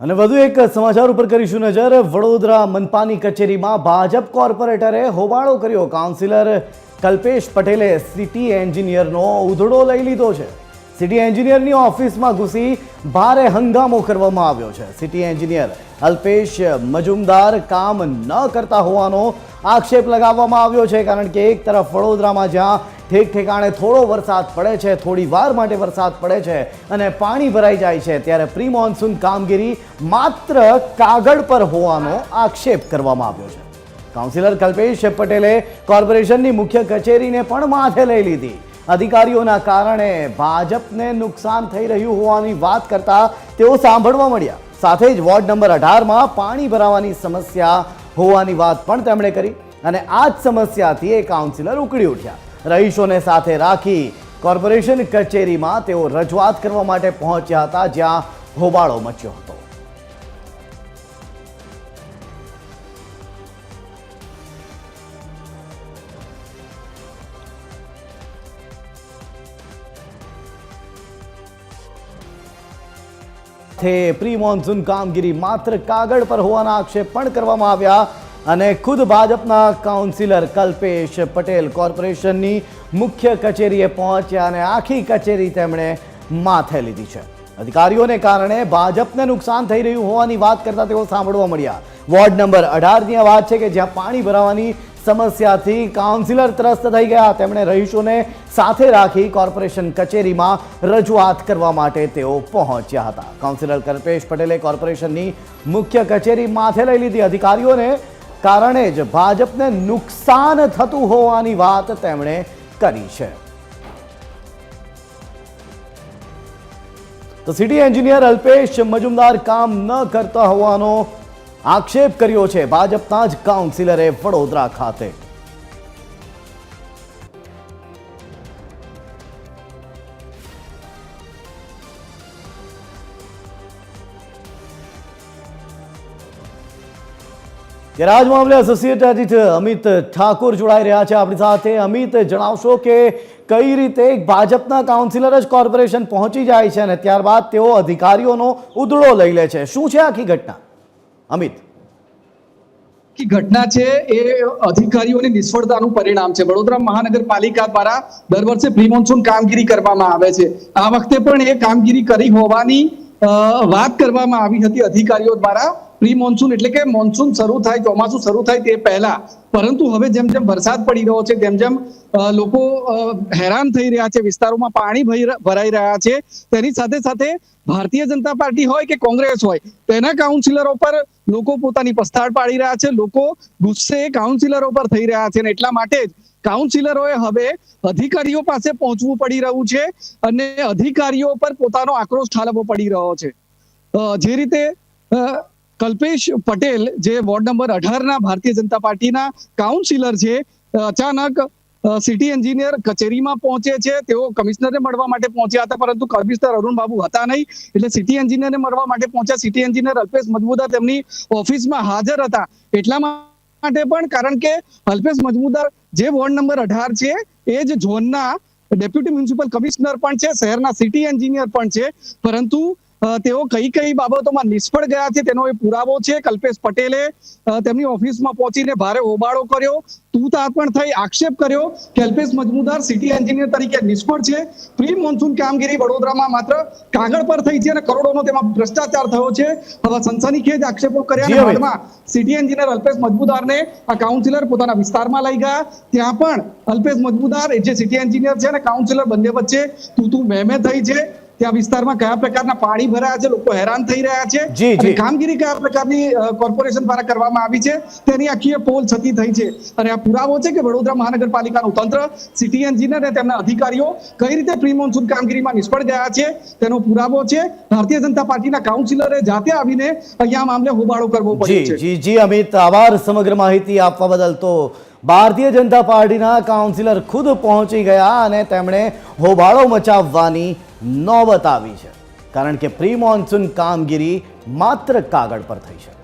અને વધુ એક સમાચાર ઉપર કરીશું નજર. વડોદરા મનપાની કચેરીમાં ભાજપ કોર્પોરેટરે હોબાળો કર્યો. કાઉન્સિલર કલ્પેશ પટેલે સિટી એન્જિનિયરનો ઉધડો લઈ લીધો છે. સિટી એન્જિનિયરની ઓફિસમાં ઘૂસી ભારે હંગામો કરવામાં આવ્યો છે. સિટી એન્જિનિયર અલ્પેશ મજુમદાર કામ ન કરતા હોવાનો આક્ષેપ લગાવવામાં આવ્યો છે, કારણ કે એક તરફ વડોદરામાં જ્યાં ઠેક ઠેકાણે થોડો વરસાદ પડે છે, થોડી વાર માટે વરસાદ પડે છે અને પાણી ભરાઈ જાય છે, ત્યારે પ્રી મોન્સૂન કામગીરી માત્ર કાગળ પર હોવાનો આક્ષેપ કરવામાં આવ્યો છે. કાઉન્સિલર કલ્પેશ પટેલે કોર્પોરેશનની મુખ્ય કચેરીને પણ માથે લઈ લીધી. અધિકારીઓના કારણે ભાજપને નુકસાન થઈ રહ્યું હોવાની વાત કરતા તેઓ સાંભળવા મળ્યા. સાથે જ વોર્ડ નંબર અઢારમાં પાણી ભરાવાની સમસ્યા હોવાની વાત પણ તેમણે કરી અને આ જ સમસ્યાથી એ કાઉન્સિલર ઉકળી ઉઠ્યા. રહીશોને સાથે રાખી કોર્પોરેશન કચેરીમાં તેઓ રજૂઆત કરવા માટે પહોંચ્યા હતા, જ્યાં હોબાળો મચ્યો હતો. પ્રી મોન્સૂન કામગીરી માત્ર કાગળ પર હોવાના આક્ષેપ પણ કરવામાં આવ્યા. અને ખુદ ભાજપના કાઉન્સિલર કલ્પેશ પટેલ કોર્પોરેશનની મુખ્ય કચેરીએ પહોંચ્યા અને આખી કચેરી તેમણે માથે લીધી છે. અધિકારીઓને કારણે ભાજપને નુકસાન થઈ રહ્યું હોવાની વાત કરતા તેઓ સાંભળવા મળ્યા. વોર્ડ નંબર અઢારની વાત છે કે જ્યાં પાણી ભરાવાની સમસ્યાથી કાઉન્સિલર ત્રસ્ત થઈ ગયા. તેમણે રહીશોને સાથે રાખી કોર્પોરેશન કચેરીમાં રજૂઆત કરવા માટે તેઓ પહોંચ્યા હતા. કાઉન્સિલર કલ્પેશ પટેલે કોર્પોરેશનની મુખ્ય કચેરી માથે લઈ લીધી. અધિકારીઓને કારણે જ ભાજપને નુકસાન થતું હોવાની વાત તેમણે કરી છે. તો સિટી એન્જિનિયર અલ્પેશ મજુમદાર કામ ન કરતા હોવાનો આક્ષેપ કર્યો છે ભાજપના જ કાઉન્સિલરે વડોદરા ખાતે. ત્યારે મામલે એસોસિએટ એડિટર અમિત ઠાકોર જોડાઈ રહ્યા છે. આપણી સાથે અમિત, જણાવશો કે કઈ રીતે ભાજપના કાઉન્સિલર જ કોર્પોરેશન પહોંચી જાય છે અને ત્યારબાદ તેઓ અધિકારીઓનો ઉધડો લઈ લે છે. શું છે આખી ઘટના? અમિત. ઘટના છે એ અધિકારીઓની નિષ્ફળતાનું પરિણામ છે. વડોદરા મહાનગરપાલિકા દ્વારા દર વર્ષે પ્રી કામગીરી કરવામાં આવે છે. આ વખતે પણ એ કામગીરી કરી હોવાની વાત કરવામાં આવી હતી અધિકારીઓ દ્વારા. પ્રી મોન્સૂન એટલે કે મોન્સૂન શરૂ થાય, ચોમાસું શરૂ થાય તે પહેલા. પરંતુ હવે જેમ જેમ વરસાદ પડી રહ્યો છે તેમ જેમ લોકો હેરાન થઈ રહ્યા છે, વિસ્તારોમાં પાણી ભરાઈ રહ્યા છે, તેની સાથે સાથે ભારતીય જનતા પાર્ટી હોય કે કોંગ્રેસ હોય, તેના કાઉન્સિલરો પર લોકો પોતાની પસ્તાળ પાડી રહ્યા છે, લોકો ગુસ્સે કાઉન્સિલરો પર થઈ રહ્યા છે અને એટલા માટે જ કાઉન્સિલરોએ હવે અધિકારીઓ પાસે પહોંચવું પડી રહ્યું છે અને અધિકારીઓ પર પોતાનો આક્રોશ ઠાલવવો પડી રહ્યો છે. જે રીતે કલ્પેશ પટેલ, જે વોર્ડ નંબર અઢારના ભારતીય જનતા પાર્ટીના કાઉન્સિલર છે, અચાનક સિટી એન્જિનિયર કચેરીમાં પહોંચે છે. તેઓ કમિશનરને મળવા માટે પહોંચ્યા હતા, પરંતુ કમિશનર અરુણ બાબુ હતા નહીં. એટલે સિટી એન્જિનિયરને મળવા માટે પહોંચ્યા. સિટી એન્જિનિયર અલ્પેશ મજમુદાર તેમની ઓફિસમાં હાજર હતા. એટલા માટે પણ કારણ કે અલ્પેશ મજમુદાર જે વોર્ડ નંબર અઢાર છે, એ જ ઝોનના ડેપ્યુટી મ્યુનિસિપલ કમિશનર પણ છે. શહેરના સિટી એન્જિનિયર પણ છે. પરંતુ તેઓ કઈ કઈ બાબતોમાં નિષ્ફળ ગયા છે તેનો એ પુરાવો છે કલ્પેશ પટેલે તેમની ઓફિસમાં પહોંચીને ભારે હોબાળો કર્યો તૂતાત પણ થઈ આક્ષેપ કર્યો કે અલ્પેશ મજમુદાર સિટી એન્જિનિયર તરીકે નિષ્ફળ છે પ્રી મોન્સૂન કામગીરી વડોદરામાં માત્ર કાગળ પર થઈ છે અને કરોડોનો તેમાં ભ્રષ્ટાચાર થયો છે. હવે સનસનીખેજ આક્ષેપો કર્યા અને. બાદમાં સિટી એન્જિનિયર અલ્પેશ મજમુદારને આ કાઉન્સિલર પોતાના વિસ્તારમાં લઈ ગયા. ત્યાં પણ અલ્પેશ મજમુદાર એ જે સિટી એન્જિનિયર છે અને કાઉન્સિલર બંને વચ્ચે તું તું મેમે થઈ છે. ત્યાં વિસ્તારમાં કયા પ્રકારના પાણી ભરાયા છે લોકો હેરાન થઈ રહ્યા છે અને કામગીરી કયા પ્રકારની કોર્પોરેશન દ્વારા કરવામાં આવી છે તેની આખી પોલ છતી થઈ છે. અને આ પુરાવો છે કે વડોદરા મહાનગરપાલિકાનું તંત્ર સિટી એન્જિનિયર અને તેમના અધિકારીઓ કઈ રીતે પ્રી મોન્સૂન કામગીરીમાં નિષ્ફળ ગયા છે તેનો પુરાવો છે. ભારતીય જનતા પાર્ટીના કાઉન્સિલરે જાતે આવીને અહીંયા મામલે હોબાળો કરવો પડ્યો છે. જી જી અમિત આભાર સમગ્ર માહિતી આપવા બદલ. તો ભારતીય જનતા પાર્ટીના કાઉન્સિલર ખુદ પહોંચી ગયા અને તેમણે હોબાળો મચાવવાની નોબત આવી છે. કારણ કે પ્રી મોન્સૂન કામગીરી માત્ર કાગળ પર થઈ છે